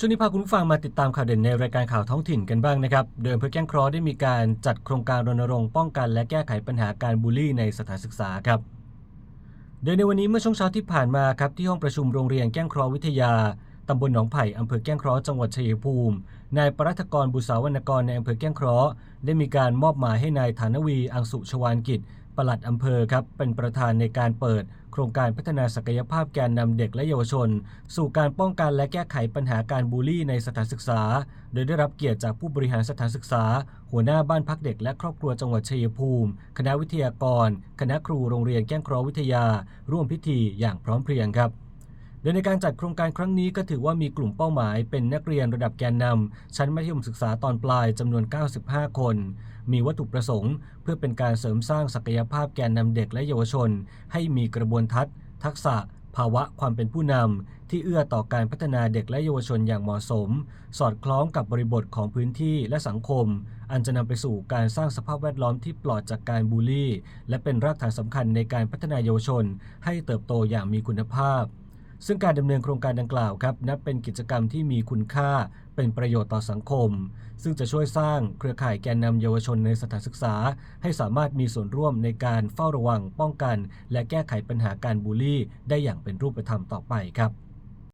ช่วงนี้พาคุณผู้ฟังมาติดตามข่าวเด่นในรายการข่าวท้องถิ่นกันบ้างนะครับ โดยอำเภอแก้งเคราะห์ได้มีการจัดโครงการรณรงค์ป้องกันและแก้ไขปัญหาการบูลลี่ในสถานศึกษาครับ โดยในวันนี้เมื่อช่วงเช้าที่ผ่านมาครับที่ห้องประชุมโรงเรียนแก้งเคราะห์วิทยา ตำบลหนองไผ่อำเภอแก้งเคราะห์จังหวัดชัยภูมิ นายปรัฐกรบุษาวรรณกรในอำเภอแก้งเคราะห์ได้มีการมอบหมายให้นายฐานวีอังสุชวานกิจปลัดอำเภอครับเป็นประธานในการเปิด โครงการพัฒนาศักยภาพแกนนำเด็กและเยาวชน สู่การป้องกันและแก้ไขปัญหาการบูลลี่ในสถานศึกษา โดยได้รับเกียรติจากผู้บริหารสถานศึกษา หัวหน้าบ้านพักเด็กและครอบครัวจังหวัดชัยภูมิ คณะวิทยากร คณะครูโรงเรียนแก้งคราะห์วิทยา ร่วมพิธีอย่างพร้อมเพรียงครับ โดยในการจัดโครงการครั้งนี้ก็ถือว่ามีกลุ่มเป้าหมายเป็นนักเรียนระดับแกนนำชั้นมัธยมศึกษาตอนปลายจำนวน 95 คน มีวัตถุประสงค์ เพื่อเป็นการเสริมสร้างศักยภาพแกนนำเด็กและเยาวชน ให้มีกระบวนทัศน์ ทักษะ ภาวะความเป็นผู้นำที่เอื้อต่อการพัฒนาเด็กและเยาวชนอย่างเหมาะสม สอดคล้องกับบริบทของพื้นที่และสังคม อันจะนำไปสู่การสร้างสภาพแวดล้อมที่ปลอดจากการบูลลี่ และเป็นรากฐานสำคัญในการพัฒนาเยาวชน ให้เติบโตอย่างมีคุณภาพ ซึ่งการดำเนินโครงการดังกล่าวครับนับเป็นกิจกรรมที่มีคุณค่าเป็นประโยชน์ต่อสังคม ซึ่งจะช่วยสร้างเครือข่ายแกนนำเยาวชนในสถานศึกษา ให้สามารถมีส่วนร่วมในการเฝ้าระวังป้องกัน และแก้ไขปัญหาการบูลลี่ ได้อย่างเป็นรูปธรรมต่อไปครับ